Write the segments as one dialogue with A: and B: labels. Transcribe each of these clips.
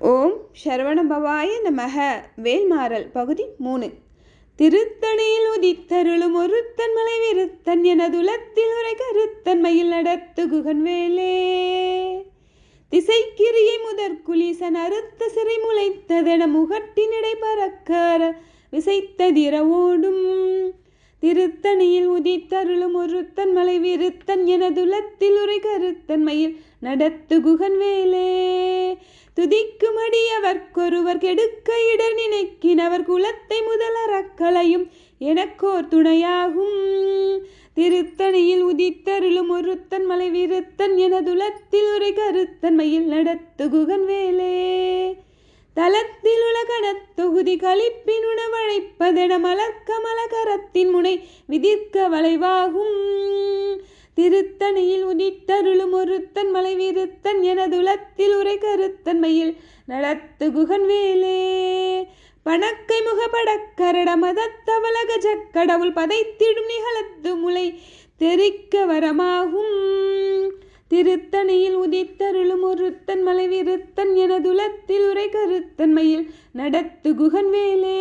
A: ஓம் சரவணபவாய நமக. வேல்மாறல் பகுதி மூணு. திருத்தணியில் உதித்தருளும் ஒருத்தன் மலை விருத்தன் எனதுலத்தில் உரை கருத்தன்மையில் நடத்து குகன் வேலே திசைக்கிரியை முதற்குலீசன் அறுத்த சிறை முளைத்ததென முகட்டினிடை பறக்கார விசைத்ததிர ஓடும் திருத்தணியில் உதித்தருளும் ஒருத்தன் மலை விருத்தன் எனதுலத்தில் உரை கருத்தன்மையில் நடத்து குகன் வேலே துதிக்கும் அடியவர்க்கொருவர் கெடுக்க இடர் நினைக்கினவர் குலத்தை முதலறக்களையும் எனக்கோர் துணையாகும். திருத்தணியில் உதித்தருளும் ஒருத்தன் மலை விருத்தன் எனதுலத்தில் உரை கருத்தன்மையில் நடத்துகுகன் வேலே. தலத்தில் உலகணத் தொகுதி கழிப்பின் உணவழைப்பதென மலர்க்க மலகரத்தின் முனை விதிர்க்க வளைவாகும். திருத்தணியில் உதித்தருளும் ஒருத்தன் மலை விருத்தன் எனதுலத்தில் தன்மையில் நடத்து குகன் வேலே பணக்கை முகபடக்கரட மதத்தவலக ஜக்கடவுள் பதைத்திடும் நிகழத்து முளை தெரிக்க வரமாகும். திருத்தணியில் உதித்தருளும் ஒருத்தன் மலை விருத்தன் எனதுலத்தில் உரை கருத்தன்மையில் நடத்து குகன் வேலே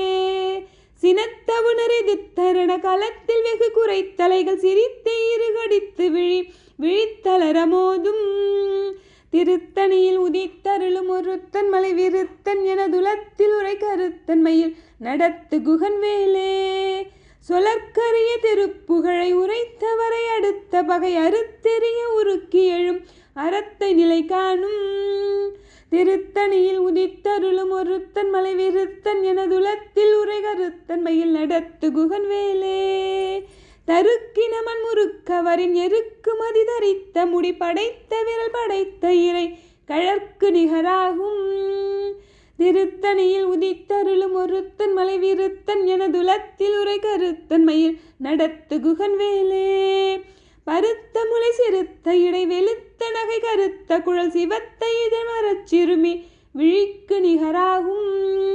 A: சினத்தவுணரிதித்தரண களத்தில் வெகு குறைத்தலைகள் சிரித்து இருகடித்து விழி விழித்தளரமோதும். மோதும் திருத்தணியில் உதித்தருளும் ஒருத்தன் மலை விருத்தன் எனதுலத்தில் உரை கருத்தன்மையில் நடத்து குகன் வேலே சொலற்கரிய திருப்புகழை உரைத்தவரை அடுத்த பகை அறுத்தெறிய உருக்கி எழும் அறத்தை நிலை காணும். திருத்தணியில் உதித்தருளும் ஒருத்தன் மலை விருத்தன் எனதுலத்தில் உரை கருத்தன்மையில் நடத்து குகன் வேலே தருக்கினமன் முறுக்கவரின் எருக்கு மதி தரித்த முடி படைத்த விரல் படைத்த இறை கழற்கு நிகராகும். திருத்தணியில் உதித்தருளும் ஒருத்தன் மலை விருத்தன் எனதுலத்தில் உரை கருத்தன்மையில் நடத்து குகன் வேலே. பருத்த முளை சிறுத்த இடை வெளுத்த நகை கருத்த குழல் சிவத்த இதழ் மரச்சிறுமி விழிக்கு நிகராகும்.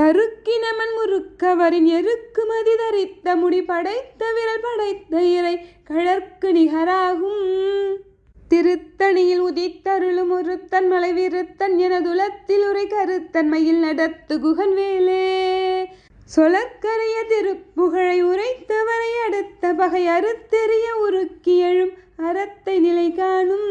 A: தருக்கினமன் முறுக்கவரின் எருக்குமதி தரித்த முடி படைத்த விரல் படைத்த இறை கழற்கு நிகராகும். திருத்தணியில் உதித்தருளும் ஒருத்தன் மலை விருத்தன் எனதுலத்தில் உரை கருத்தன்மையில் நடத்து குகன் வேலே. சொலற்கரிய திருப்புகழை உரைத்தவரை அடுத்த பகை அறுத்தெறிய உருக்கி எழும் அறத்தை நிலை காணும்